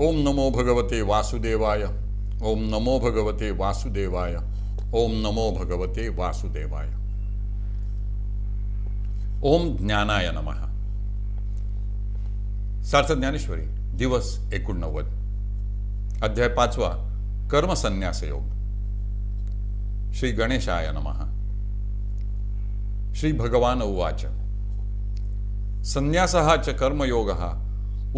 ओम नमो भगवते वासुदेवाय। ओम नमो भगवते वासुदेवाय। ओम नमो भगवते वासुदेवाय। ओम ज्ञानाय नमः। सार्थ ज्ञानेश्वरी दिवस एकोणनव्वद। अध्याय पाचवा कर्मसन्यास योग श्री गणेशाय नमः। श्री भगवान उवाच। संन्यासः च कर्मयोगः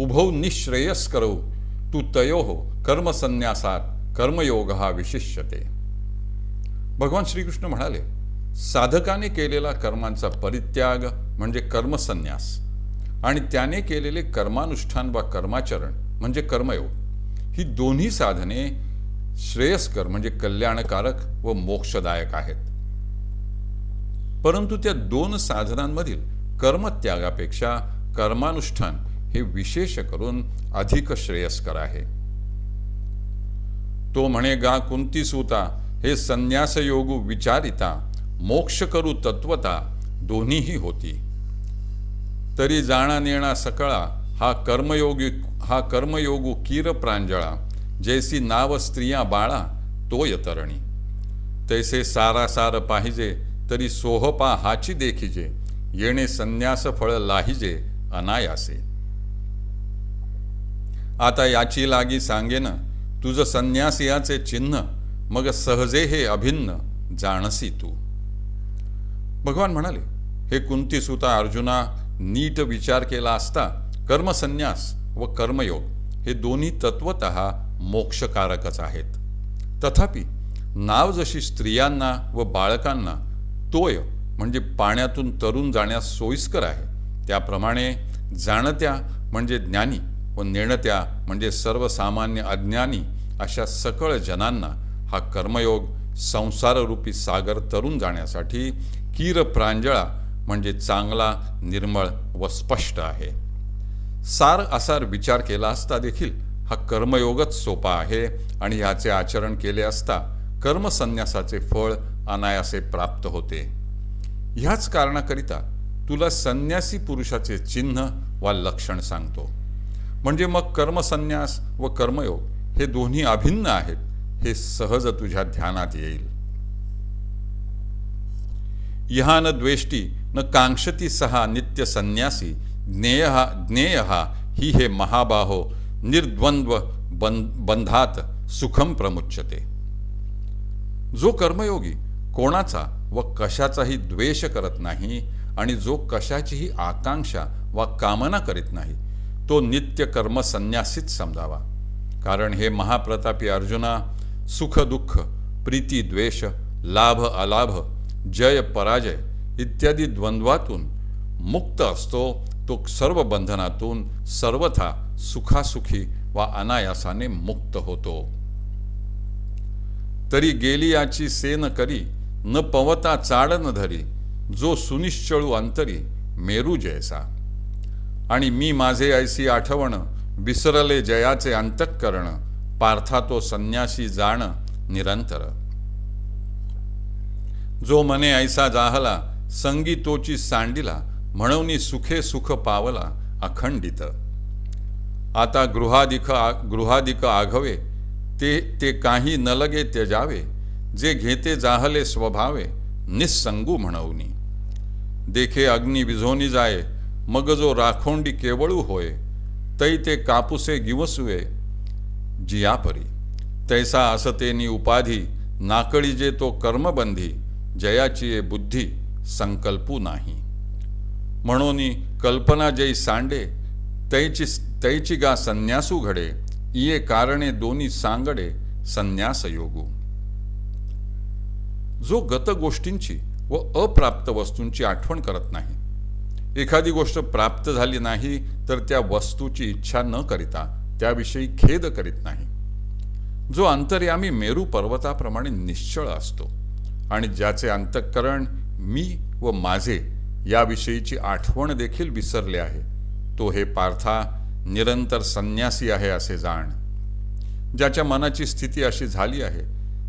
उभौ निःश्रेयस्करौ तू तयोः कर्मसन्यासात हा विशिष्यते. भगवान श्रीकृष्ण म्हणाले साधकाने केलेला कर्मांचा परित्याग म्हणजे कर्मसन्यास आणि त्याने केलेले कर्मानुष्ठान वा कर्माचरण म्हणजे कर्मयोग. ही दोन्ही साधने श्रेयस्कर म्हणजे कल्याणकारक व मोक्षदायक आहेत. परंतु त्या दोन साधनांमधील कर्मत्यागापेक्षा कर्मानुष्ठान हे विशेष करून अधिक श्रेयस्कर आहे. तो म्हणे गा कुंती सुता हे संन्यास योग विचारिता मोक्ष करू तत्वता दोन्हीही होती. तरी जाणा नेणा सकळा हा कर्मयोगी हा कर्मयोगू कीर प्रांजळा जैसी नाव स्त्रिया बाळा तोय तरणी. तैसे सारा सार पाहिजे तरी सोहपा हाची देखिजे येणे संन्यास फळ लाहिजे अनायासे. आता याची लागी सांगेन तुझं संन्यास याचे चिन्ह मग सहजे हे अभिन्न जाणसी तू. भगवान म्हणाले हे कुंती सुता अर्जुना नीट विचार केला असता कर्मसन्यास व कर्मयोग हे दोन्ही तत्वत मोक्षकारकच आहेत. तथापि नाव जशी स्त्रियांना व बाळकांना तोय म्हणजे पाण्यातून तरून जाण्यास सोयीस्कर आहे त्याप्रमाणे जाणत्या म्हणजे ज्ञानी व नेणत्या म्हणजे सर्वसामान्य अज्ञानी अशा सकळ जनांना हा कर्मयोग संसाररूपी सागर तरून जाण्यासाठी कीर प्रांजळा म्हणजे चांगला निर्मळ व स्पष्ट आहे. सार असार विचार केला असता देखील हा कर्मयोगच सोपा आहे आणि ह्याचे आचरण केले असता कर्मसन्यासाचे फळ अनायासे प्राप्त होते. ह्याच कारणाकरिता तुला संन्यासी पुरुषाचे चिन्ह वा लक्षण सांगतो. म्हणजे मग कर्मसन्यास व कर्मयोग हे दोन्ही अभिन्न आहेत हे सहज तुझ्या ध्यानात येईल. यहा न द्वेष्टी न कांक्षती सहा नित्य संन्यासी ज्ञेय ज्ञेय ही हे महाबाहो निर्द्वंद्व बंधात सुखम प्रमुच्यते. जो कर्मयोगी कोणाचा व कशाचाही द्वेष करत नाही आणि जो कशाचीही आकांक्षा वा कामना करीत नाही तो नित्य कर्म संन्यासीच समजावा. कारण हे महाप्रतापी अर्जुना सुख दुःख प्रीती द्वेष लाभ अलाभ जय पराजय इत्यादी द्वंद्वातून मुक्त असतो तो सर्व बंधनातून सर्वथा सुखासुखी वा अनायासाने मुक्त होतो. तरी गेली याची सेन करी न पवता चाड न धरी जो सुनिश्चळू अंतरी मेरू जयसा आणि मी माझे ऐसी आठवण विसरले जयाचे अंतःकरण पार्था तो संन्यासी जाण निरंतर. जो मने ऐसा जाहला संगीतोची सांडिला म्हणून सुखे सुख पावला अखंडित. आता गृहादिक गृहादिक आघवे ते ते काही न लगे त्यजावे जे घेते जाहले स्वभावे निस्संगू म्हणवनी. देखे अग्नी विझोनी जाय मग जो राखोंडी केवळू होय तै ते कापुसे गिवसुवे जियापरी तैसा असतेनी उपाधी नाकळी जे तो कर्मबंधी जयाची बुद्धी संकल्पू नाही. म्हणून कल्पना जै सांडे तैची तैची गा संन्यासू घडे इये कारणे दोन्ही सांगडे संन्यास योगू जो गत गोष्टींची व अप्राप्त वस्तूंची आठवण करत नाही एखादी गोष्ट प्राप्त झाली नाही तर त्या वस्तूची इच्छा न करिता त्याविषयी खेद करीत नाही. जो अंतर्यामी मेरू पर्वताप्रमाणे निश्चळ असतो आणि ज्याचे अंतःकरण मी व माझे याविषयीची आठवण देखील विसरले आहे तो हे पार्था निरंतर संन्यासी आहे असे जाण. ज्याच्या मनाची स्थिती अशी झाली आहे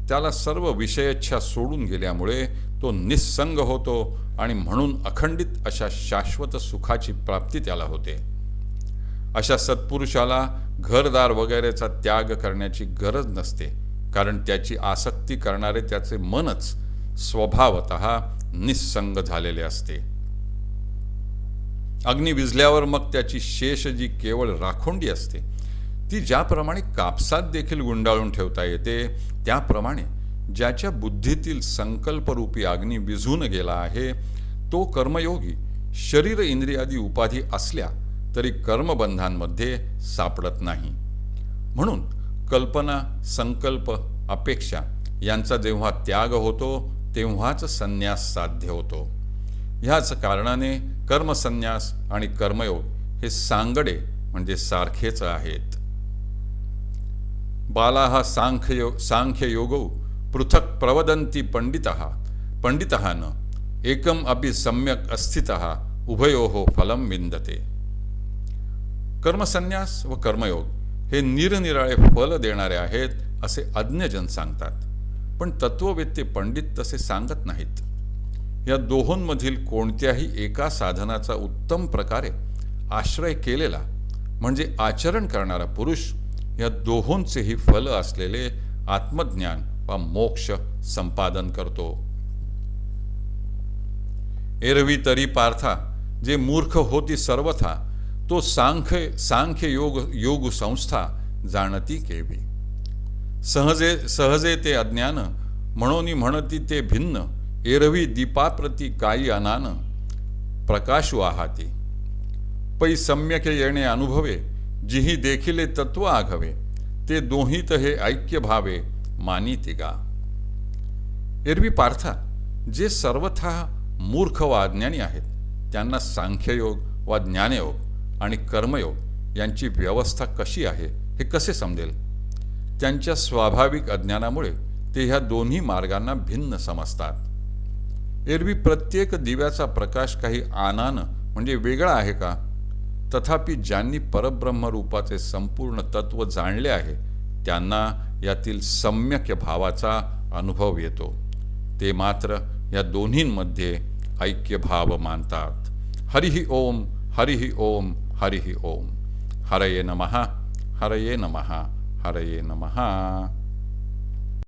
त्याला सर्व विषयच्छा सोडून गेल्यामुळे तो निस्संग होतो आणि म्हणून अखंडित अशा शाश्वत सुखाची प्राप्ती त्याला होते. अशा सत्पुरुषाला घरदार वगैरेचा त्याग करण्याची गरज नसते कारण त्याची आसक्ती करणारे त्याचे मनच स्वभावत निस्संग झालेले असते. अग्नी विजल्यावर मग त्याची शेष जी केवळ राखोंडी असते ती ज्याप्रमाणे कापसात देखील गुंडाळून ठेवता येते त्याप्रमाणे ज्याच्या बुद्धीतील संकल्परूपी अग्नी विझून गेला आहे तो कर्मयोगी शरीर इंद्रियादी उपाधी असल्या तरी कर्मबंधांमध्ये सापडत नाही. म्हणून कल्पना संकल्प अपेक्षा यांचा जेव्हा त्याग होतो तेव्हाच संन्यास साध्य होतो. ह्याच कारणाने कर्मसन्यास आणि कर्मयोग हे सांगडे म्हणजे सारखेच आहेत. बाला हा सांख्य सांख्ययोगौ पृथक् प्रवदंती पंडितः पंडितः न एकम अपि सम्यक अस्थितः उभयोः फलम विंदते कर्मसन्यास व कर्मयोग हे निरनिराळे फल देणारे आहेत असे अज्ञजन सांगतात. पण तत्ववेत्ते पंडित तसे सांगत नाहीत. या दोहोंमधील कोणत्याही एका साधनाचा उत्तम प्रकारे आश्रय केलेला म्हणजे आचरण करणारा पुरुष या दोहोंचेही फल असलेले आत्मज्ञान व मोक्ष संपादन करतो. एरवी तरी पार्था जे मूर्ख होती सर्वथा तो सांख्य सांख्य योग योग संस्था जाणती केवी. सहजे सहजे ते अज्ञान म्हणून म्हणती ते भिन्न एरवी दीपाप्रती काही अनान प्रकाश आहाती. पै सम्यक येणे अनुभवे जिही देखिले तत्व आघवे ते दोहीत हे ऐक्य भावे मानिते तिगा एरवी पार्था जे सर्वथा मूर्ख व अज्ञानी आहेत त्यांना सांख्ययोग वा ज्ञानयोग आणि कर्मयोग यांची व्यवस्था कशी आहे हे कसे समजेल? त्यांच्या स्वाभाविक अज्ञानामुळे ते ह्या दोन्ही मार्गांना भिन्न समजतात. एरवी प्रत्येक दिव्याचा प्रकाश काही आनानं म्हणजे वेगळा आहे का? तथापि ज्यांनी परब्रह्मरूपाचे संपूर्ण तत्व जाणले आहे त्यांना यातील सम्यक भावाचा अनुभव येतो. ते मात्र या दोन्हींमध्ये ऐक्यभाव मानतात. हरिही ओम हरिही ओम हरिही ओम. हरये नमः हरये नमः हरये नमः.